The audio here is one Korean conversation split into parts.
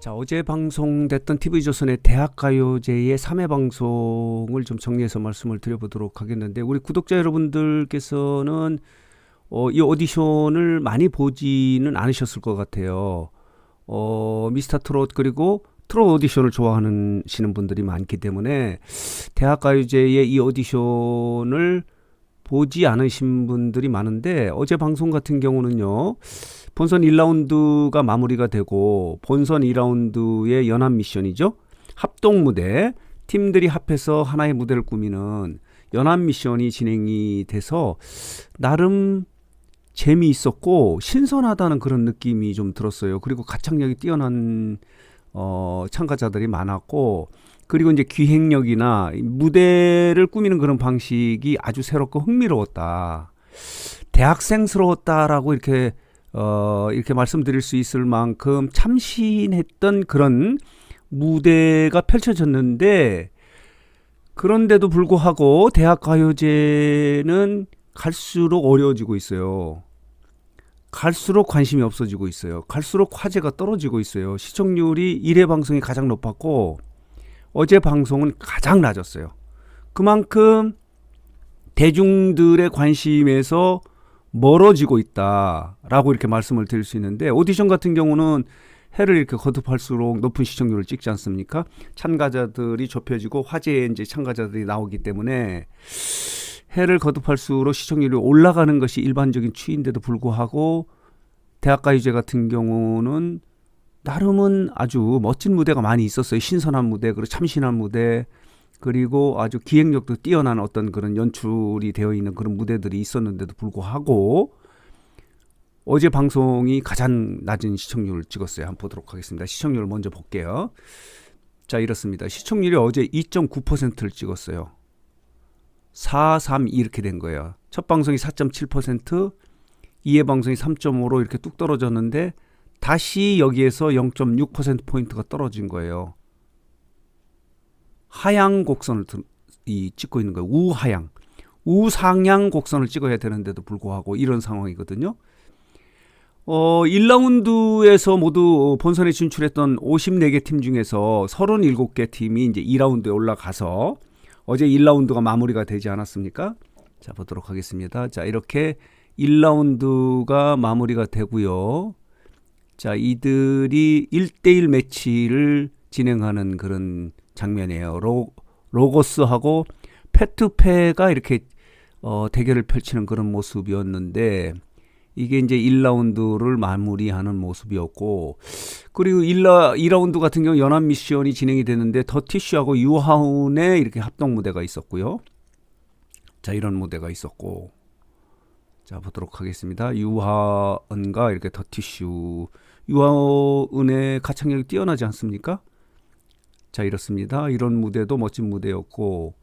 자, 어제 방송됐던 TV조선의 대학가요제의 3회 방송을 좀 정리해서 말씀을 드려보도록 하겠는데, 우리 구독자 여러분들께서는 어, 이 오디션을 많이 보지는 않으셨을 것 같아요. 어, 미스터 트롯 그리고 트롯 오디션을 좋아하는 시는 분들이 많기 때문에 대학가요제의 이 오디션을 보지 않으신 분들이 많은데 어제 방송 같은 경우는요. 본선 1라운드가 마무리가 되고 본선 2라운드의 연합 미션이죠. 합동 무대 팀들이 합해서 하나의 무대를 꾸미는 연합 미션이 진행이 돼서 나름 재미있었고 신선하다는 그런 느낌이 좀 들었어요. 그리고 가창력이 뛰어난 어, 참가자들이 많았고 그리고 이제 기획력이나 무대를 꾸미는 그런 방식이 아주 새롭고 흥미로웠다. 대학생스러웠다라고 이렇게 어, 이렇게 말씀드릴 수 있을 만큼 참신했던 그런 무대가 펼쳐졌는데 그런데도 불구하고 대학 가요제는 갈수록 어려워지고 있어요. 갈수록 관심이 없어지고 있어요. 갈수록 화제가 떨어지고 있어요. 시청률이 1회 방송이 가장 높았고 어제 방송은 가장 낮았어요. 그만큼 대중들의 관심에서 멀어지고 있다라고 이렇게 말씀을 드릴 수 있는데 오디션 같은 경우는 해를 이렇게 거듭할수록 높은 시청률을 찍지 않습니까? 참가자들이 좁혀지고 화제에 이제 참가자들이 나오기 때문에 해를 거듭할수록 시청률이 올라가는 것이 일반적인 추인데도 불구하고 대학가요제 같은 경우는 나름은 아주 멋진 무대가 많이 있었어요. 신선한 무대, 그리고 참신한 무대, 그리고 아주 기획력도 뛰어난 어떤 그런 연출이 되어 있는 그런 무대들이 있었는데도 불구하고 어제 방송이 가장 낮은 시청률을 찍었어요. 한번 보도록 하겠습니다. 시청률을 먼저 볼게요. 자, 이렇습니다. 시청률이 어제 2.9%를 찍었어요. 4, 3 이렇게 된 거예요. 첫 방송이 4.7%, 2회 방송이 3.5로 이렇게 뚝 떨어졌는데 다시 여기에서 0.6% 포인트가 떨어진 거예요. 하향 곡선을 이 찍고 있는 거예요. 우하향. 우상향 곡선을 찍어야 되는데도 불구하고 이런 상황이거든요. 어, 1라운드에서 모두 본선에 진출했던 54개 팀 중에서 37개 팀이 이제 2라운드에 올라가서 어제 1라운드가 마무리가 되지 않았습니까? 자, 보도록 하겠습니다. 자, 이렇게 1라운드가 마무리가 되고요. 자, 이들이 1대1 매치를 진행하는 그런 장면이에요. 로, 로고스하고 페트페가 이렇게 어, 대결을 펼치는 그런 모습이었는데 이게 이제 1라운드를 마무리하는 모습이었고 그리고 1라, 2라운드 같은 경우 연합 미션이 진행이 되는데 더티슈하고 유하운의 이렇게 합동 무대가 있었고요. 자, 이런 무대가 있었고 자, 보도록 하겠습니다. 유하은과 이렇게 더티슈 유하은의 가창력이 뛰어나지 않습니까? 자, 이렇습니다. 이런 무대도 멋진 무대였고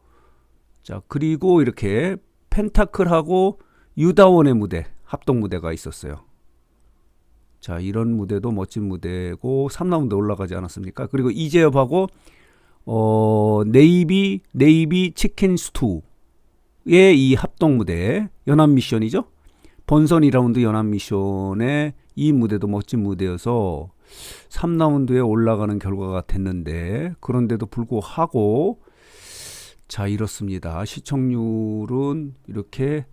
자, 그리고 이렇게 펜타클하고 유다원의 무대 합동 무대가 있었어요. 자, 이런 무대도 멋진 무대고 3라운드 올라가지 않았습니까? 그리고 이재엽하고 어, 네이비 네이비 치킨 스투의 이 합동 무대 연합 미션이죠. 본선 2라운드 연합 미션의 이 무대도 멋진 무대여서 3라운드에 올라가는 결과가 됐는데 그런데도 불구하고 자 이렇습니다. 시청률은 이렇게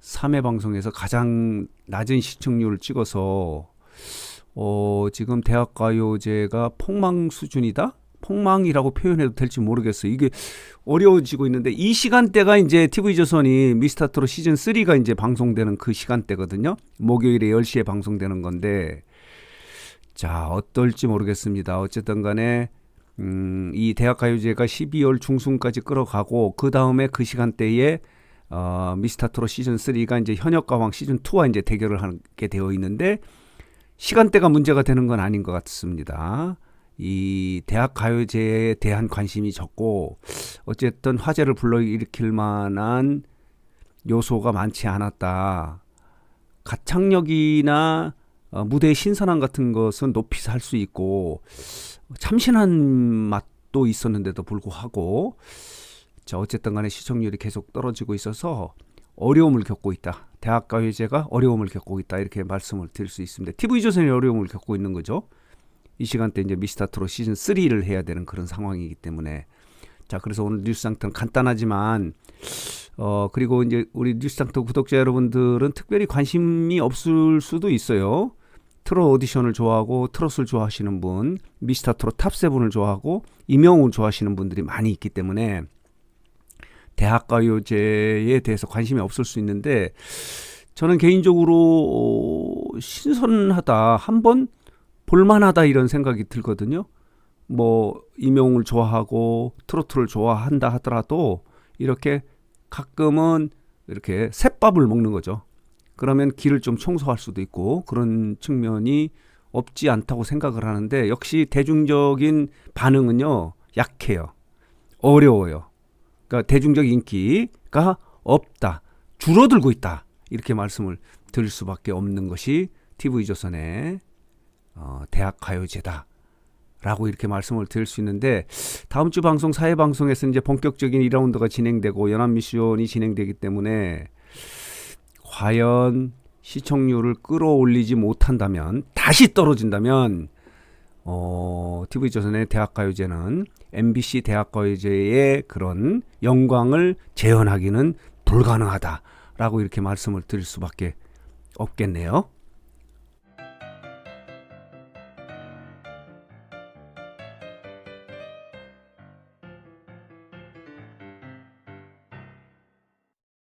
3회 방송에서 가장 낮은 시청률을 찍어서 어, 지금 대학가요제가 폭망 수준이다? 폭망이라고 표현해도 될지 모르겠어요. 이게 어려워지고 있는데 이 시간대가 이제 TV조선이 미스터트롯 시즌 3가 이제 방송되는 그 시간대거든요. 목요일에 10시에 방송되는 건데 자, 어떨지 모르겠습니다. 어쨌든 간에 음, 이 대학가요제가 12월 중순까지 끌어가고 그 다음에 그 시간대에 어, 미스터트롯 시즌 3가 이제 현역가왕 시즌 2와 이제 대결을 하게 되어 있는데 시간대가 문제가 되는 건 아닌 것 같습니다. 이 대학 가요제에 대한 관심이 적고 어쨌든 화제를 불러일으킬 만한 요소가 많지 않았다. 가창력이나 어, 무대의 신선함 같은 것은 높이 살수 있고 참신한 맛도 있었는데도 불구하고 자, 어쨌든 간에 시청률이 계속 떨어지고 있어서 어려움을 겪고 있다. 대학가요제가 어려움을 겪고 있다. 이렇게 말씀을 드릴 수 있습니다. TV조선이 어려움을 겪고 있는 거죠. 이 시간대 이제 미스터트롯 시즌 3를 해야 되는 그런 상황이기 때문에 자 그래서 오늘 뉴스 상태는 간단하지만 어 그리고 이제 우리 뉴스 상태 구독자 여러분들은 특별히 관심이 없을 수도 있어요. 트롯 오디션을 좋아하고 트롯을 좋아하시는 분, 미스터 트롯 탑세븐을 좋아하고 임영웅을 좋아하시는 분들이 많이 있기 때문에 대학가요제에 대해서 관심이 없을 수 있는데 저는 개인적으로 어, 신선하다, 한 번 볼만하다 이런 생각이 들거든요. 뭐 임영웅을 좋아하고 트로트를 좋아한다 하더라도 이렇게 가끔은 이렇게 셋밥을 먹는 거죠. 그러면 길을 좀 청소할 수도 있고 그런 측면이 없지 않다고 생각을 하는데 역시 대중적인 반응은요 약해요. 어려워요. 그러니까 대중적 인기가 없다. 줄어들고 있다. 이렇게 말씀을 드릴 수밖에 없는 것이 TV조선의 어, 대학 가요제다. 라고 이렇게 말씀을 드릴 수 있는데 다음 주 방송 사회 방송에서 이제 본격적인 2라운드가 진행되고 연합 미션이 진행되기 때문에 과연 시청률을 끌어올리지 못한다면 다시 떨어진다면 어, TV조선의 대학가요제는 MBC 대학가요제의 그런 영광을 재현하기는 불가능하다라고 이렇게 말씀을 드릴 수밖에 없겠네요.